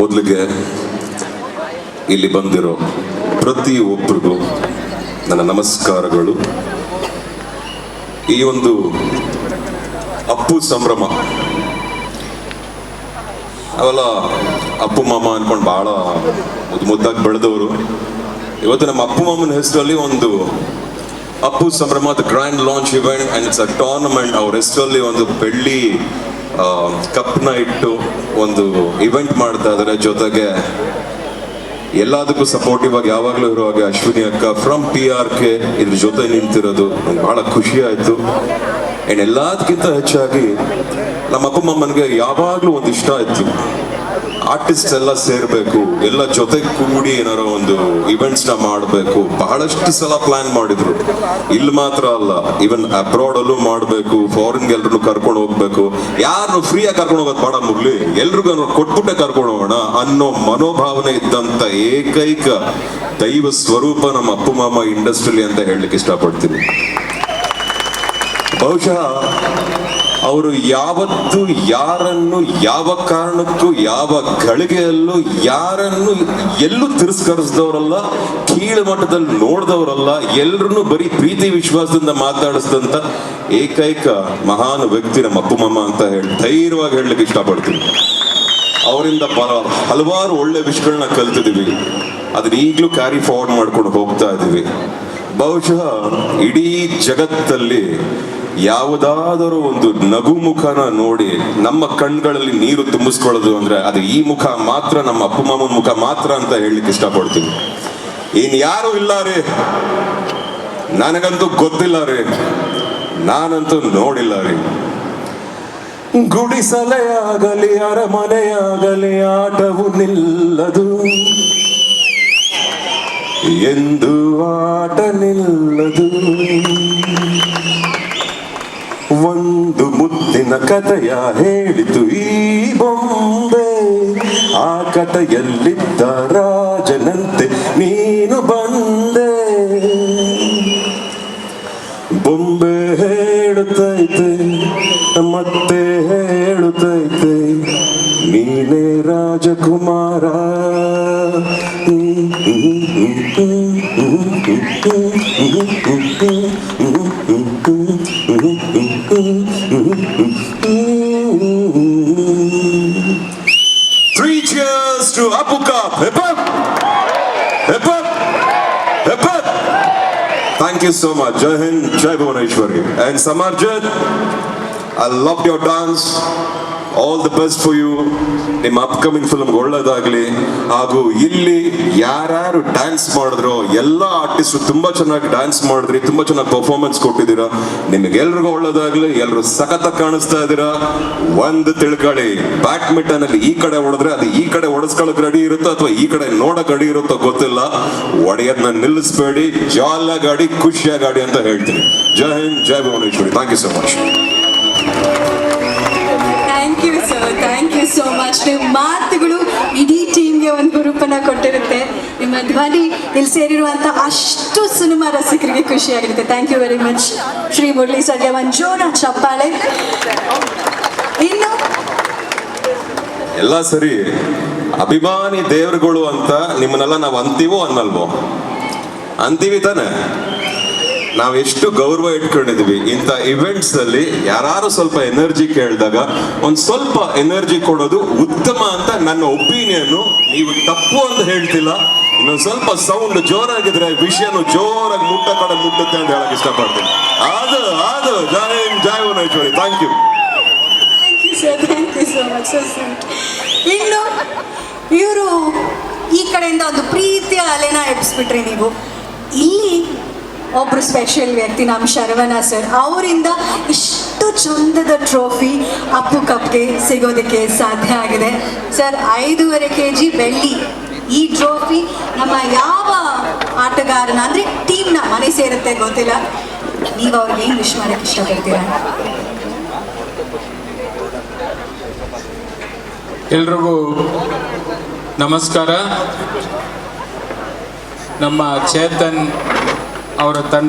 ಮೊದಲಿಗೆ ಇಲ್ಲಿ ಬಂದಿರೋ ಪ್ರತಿ ಒಬ್ಬರಿಗೂ ನನ್ನ ನಮಸ್ಕಾರಗಳು. ಈ ಒಂದು ಅಪ್ಪು ಸಂಭ್ರಮ. ಅವೆಲ್ಲ ಅಪ್ಪು ಮಾಮ ಅನ್ಕೊಂಡು ಬಹಳ ಮುದ್ದು ಮುದ್ದಾಗಿ ಬೆಳೆದವರು. ಇವತ್ತು ನಮ್ಮ ಅಪ್ಪು ಮಾಮನ ಹೆಸರಲ್ಲಿ ಒಂದು ಅಪ್ಪು ಸಂಭ್ರಮ grand launch event and it's a tournament ಅವ್ರ ಹೆಸರಲ್ಲಿ ಒಂದು ಬೆಳ್ಳಿ ಕಪ್ನ ಇಟ್ಟು ಒಂದು ಇವೆಂಟ್ ಮಾಡ್ತಾ ಇದ್ದಾರೆ ಜೊತೆಗೆ ಎಲ್ಲದಕ್ಕೂ ಸಪೋರ್ಟಿವ್ ಆಗಿ ಯಾವಾಗಲೂ ಇರೋ ಹಾಗೆ ಅಶ್ವಿನಿ ಅಕ್ಕ ಫ್ರಮ್ ಪಿ ಆರ್ ಕೆ ಇದ್ರ ಜೊತೆ ನಿಂತಿರೋದು ನಂಗೆ ಬಹಳ ಖುಷಿ ಆಯಿತು. ಅಂಡ್ ಎಲ್ಲದಕ್ಕಿಂತ ಹೆಚ್ಚಾಗಿ ನಮ್ಮ ಅಪ್ಪ ಯಾವಾಗಲೂ ಒಂದು ಇಷ್ಟ ಆಯ್ತು ಆರ್ಟಿಸ್ಟ್ ಎಲ್ಲ ಸೇರ್ಬೇಕು, ಎಲ್ಲ ಜೊತೆ ಕೂಡಿ ಏನಾರೋ ಒಂದು ಇವೆಂಟ್ಸ್ನ ಮಾಡಬೇಕು, ಬಹಳಷ್ಟು ಸಲ ಪ್ಲಾನ್ ಮಾಡಿದ್ರು. ಇಲ್ಲಿ ಮಾತ್ರ ಅಲ್ಲ ಇವನ್ ಅಬ್ರಾಡ್ ಅಲ್ಲೂ ಮಾಡಬೇಕು ಫಾರಿನ್ ಎಲ್ರು ಕರ್ಕೊಂಡು ಹೋಗ್ಬೇಕು. ಯಾರು ಫ್ರೀಯಾಗಿ ಕರ್ಕೊಂಡು ಹೋಗೋದು ಬೇಡ ಮುಗ್ಲಿ ಎಲ್ರಿಗೂ ಕೊಟ್ಬಿಟ್ಟೆ ಕರ್ಕೊಂಡು ಹೋಗೋಣ ಅನ್ನೋ ಮನೋಭಾವನೆ ಇದ್ದಂತ ಏಕೈಕ ದೈವ ಸ್ವರೂಪ ನಮ್ಮ ಅಪ್ಪು ಮಾಮ ಇಂಡಸ್ಟ್ರಿಲಿ ಅಂತ ಹೇಳಲಿಕ್ಕೆ ಇಷ್ಟಪಡ್ತೀನಿ. ಬಹುಶಃ ಅವರು ಯಾವತ್ತು ಯಾರನ್ನು, ಯಾವ ಕಾರಣಕ್ಕೂ, ಯಾವ ಗಳಿಗೆಯಲ್ಲೂ, ಯಾರನ್ನು ಎಲ್ಲೂ ತಿರಸ್ಕರಿಸಿದವರಲ್ಲ, ಕೀಳು ಮಟ್ಟದಲ್ಲಿ ನೋಡಿದವರಲ್ಲ, ಎಲ್ರನ್ನೂ ಬರೀ ಪ್ರೀತಿ ವಿಶ್ವಾಸದಿಂದ ಮಾತಾಡಿಸಿದಂತ ಏಕೈಕ ಮಹಾನ್ ವ್ಯಕ್ತಿ ನಮ್ಮ ಅಪ್ಪುಮಮ್ಮ ಅಂತ ಹೇಳಿ ಧೈರ್ಯವಾಗಿ ಹೇಳಲಿಕ್ಕೆ ಇಷ್ಟಪಡ್ತೀನಿ. ಅವರಿಂದ ಬರ ಹಲವಾರು ಒಳ್ಳೆ ವಿಷಯಗಳನ್ನ ಕಲ್ತಿದೀವಿ ಅದನ್ನ ಈಗಲೂ ಕ್ಯಾರಿ ಫಾರ್ವರ್ಡ್ ಮಾಡ್ಕೊಂಡು ಹೋಗ್ತಾ ಇದ್ದೀವಿ. ಬಹುಶಃ ಇಡೀ ಜಗತ್ತಲ್ಲಿ ಯಾವುದಾದರೂ ಒಂದು ನಗು ಮುಖನ ನೋಡಿ ನಮ್ಮ ಕಣ್ಗಳಲ್ಲಿ ನೀರು ತುಂಬಿಸ್ಕೊಳ್ಳೋದು ಅಂದ್ರೆ ಅದು ಈ ಮುಖ ಮಾತ್ರ, ನಮ್ಮ ಅಪ್ಪ ಮಾಮನ ಮುಖ ಮಾತ್ರ ಅಂತ ಹೇಳಲಿಕ್ಕೆ ಇಷ್ಟಪಡ್ತೀನಿ. ಇನ್ ಯಾರು ಇಲ್ಲ ರೀ. ನನಗಂತೂ ಗೊತ್ತಿಲ್ಲ ರೀ. ನಾನಂತೂ ನೋಡಿಲ್ಲ ರೀ. ಗುಡಿಸಲೆಯಾಗಲಿ, ಅರಮನೆಯಾಗಲಿ, ಆಟವು ನಿಲ್ಲದು. ಎಂದು ಆಟ ನಿಲ್ಲದು ಒಂದು ಮುದ್ದಿನ ಕಥೆಯ ಹೇಳಿತು ಈ ಬೊಂಬೆ. ಆ ಕಥೆಯಲ್ಲಿದ್ದ ರಾಜನಂತೆ ನೀನು ಬಂದೆ. ಬೊಂಬೆ ಹೇಳುತ್ತೈತೆ, ಮತ್ತೆ ಹೇಳುತ್ತೈತೆ, ನೀನೇ ರಾಜಕುಮಾರ. Three cheers to Apu Cup. Hip hop! Hip hop! Hip hop! Thank you so much. Jai Hind, Jai Bhuvaneshwari. And Samarjit, I loved your dance. All the best for you. ನಿಮ್ಮ ಅಪ್ಕಮಿಂಗ್ ಫಿಲ್ಮ್ ಒಳ್ಳೇದಾಗ್ಲಿ, ಹಾಗೂ ಇಲ್ಲಿ ಯಾರ್ಯಾರು dance ಮಾಡಿದ್ರು ಎಲ್ಲ artist ತುಂಬಾ ಚೆನ್ನಾಗಿ dance ಮಾಡಿದ್ರಿ, ತುಂಬಾ ಚೆನ್ನಾಗಿ ಪರ್ಫಾರ್ಮೆನ್ಸ್ ಕೊಟ್ಟಿದ್ದೀರಾ, ನಿಮಗೆಲ್ರಿಗೂ ಒಳ್ಳೇದಾಗ್ಲಿ ಎಲ್ಲರೂ ಸಖತ್ ಕಾಣಿಸ್ತಾ ಇದ್ದೀರಾ. ಒಂದು ತಿಳ್ಕೊಳ್ಳಿ ಬ್ಯಾಡ್ಮಿಂಟನ್ ಅಲ್ಲಿ ಈ ಕಡೆ ಹೊಡೆದ್ರೆ ಅದು ಈ ಕಡೆ ಹೊಡೆಸ್ಕೊಳಕ್ ರೆಡಿ ಇರುತ್ತೋ ಅಥವಾ ಈ ಕಡೆ ನೋಡಕ್ ರೆಡಿ ಇರುತ್ತೋ ಗೊತ್ತಿಲ್ಲ. ಒಡೆಯೋದನ್ನ ನಿಲ್ಲಿಸ್ಬೇಡಿ ಜಾಲ ಗಾಡಿ ಖುಷಿಯಾಗಿ ಗಾಡಿ ಅಂತ ಹೇಳ್ತೀನಿ. ಜೈ ಹಿಂದ್, ಜೈ Bhuvaneshwari. Thank you so much thank you so much ನಿಮ್ಮ ಮಾತುಗಳು ಇಡೀ ಟೀಮ್ಗೆ ಒಂದು ಗುರುಪನ್ನ ಕೊಟ್ಟಿರುತ್ತೆ. ನಿಮ್ಮ ಧ್ವನಿ ಇಲ್ಲಿ ಸೇರಿರುವಂಥ ಅಷ್ಟು ಸಿನಿಮಾ ರಸಿಕರಿಗೆ ಖುಷಿಯಾಗಿರುತ್ತೆ. Thank you very much Shri Murali ಸರ್ಗೆ ಒಂದು ಚಪ್ಪಾಳೆ ಎಲ್ಲ ಸರಿ. ಅಭಿಮಾನಿ ದೇವರುಗಳು ಅಂತ ನಿಮ್ಮನ್ನೆಲ್ಲ ನಾವು ಅಂತೀವೋ ಅನ್ನಲ್ವೋ? ಅಂತೀವಿ ತಾನೆ. ನಾವ್ ಎಷ್ಟು ಗೌರವ ಇಟ್ಕೊಂಡಿದ್ವಿ, ಇಂಥ ಇವೆಂಟ್ಸ್ ಅಲ್ಲಿ ಯಾರು ಸ್ವಲ್ಪ ಎನರ್ಜಿ ಕೇಳಿದಾಗ, ಒಂದು ಸ್ವಲ್ಪ ಎನರ್ಜಿ ಕೊಡೋದು ಉತ್ತಮ ಅಂತ ನನ್ನ ಒಪಿನಿಯನ್ ನೀವು ತಪ್ಪು ಅಂತ ಹೇಳ್ತಿಲ್ಲ, ಇನ್ನೊಂದು ಸ್ವಲ್ಪ ಸೌಂಡ್ ಜೋರಾಗಿದ್ರೆ ವಿಷಯನು ಜೋರಾಗಿ ಮುಟ್ಟ ಕಡೆ ಮುಟ್ಟುತ್ತೆ ಅಂತ ಹೇಳಕ್ ಇಷ್ಟಪಡ್ತೀನಿ. ಅದು ಅದು ಜಯ ಜಯ Bhuvaneshwari thank you you so ಇನ್ನು, ಇವರು ಈ ಕಡೆಯಿಂದ ಒಂದು ಪ್ರೀತಿಯ ಅಲೆನ ಎಬ್ಸ್ಬಿಟ್ರಿ ನೀವು. ಇಲ್ಲಿ ಒಬ್ರು ಸ್ಪೆಷಲ್ ವ್ಯಕ್ತಿ ನಮ್ಮ ಶರವಣ ಸರ್ ಅವರಿಂದ ಇಷ್ಟು ಚಂದದ ಟ್ರೋಫಿ ಅಪ್ಪು ಕಪ್ಗೆ ಸಿಗೋದಕ್ಕೆ ಸಾಧ್ಯ ಆಗಿದೆ. ಸರ್ ಐದೂವರೆ ಕೆ ಜಿ ಬೆಳ್ಳಿ. ಈ ಟ್ರೋಫಿ ನಮ್ಮ ಯಾವ ಆಟಗಾರನ, ಅಂದರೆ ಟೀಮ್ನ ಮನೆ ಸೇರುತ್ತೆ ಗೊತ್ತಿಲ್ಲ. ನೀವು ಅವ್ರಿಗೆ ಏನು ವಿಶ್ ಮಾಡೋಕ್ಕೆ ಇಷ್ಟಪಡ್ತೀರಾ? ಎಲ್ರಿಗೂ ನಮಸ್ಕಾರ. ನಮ್ಮ ಚೇತನ್ ಅವರ ತಂಡ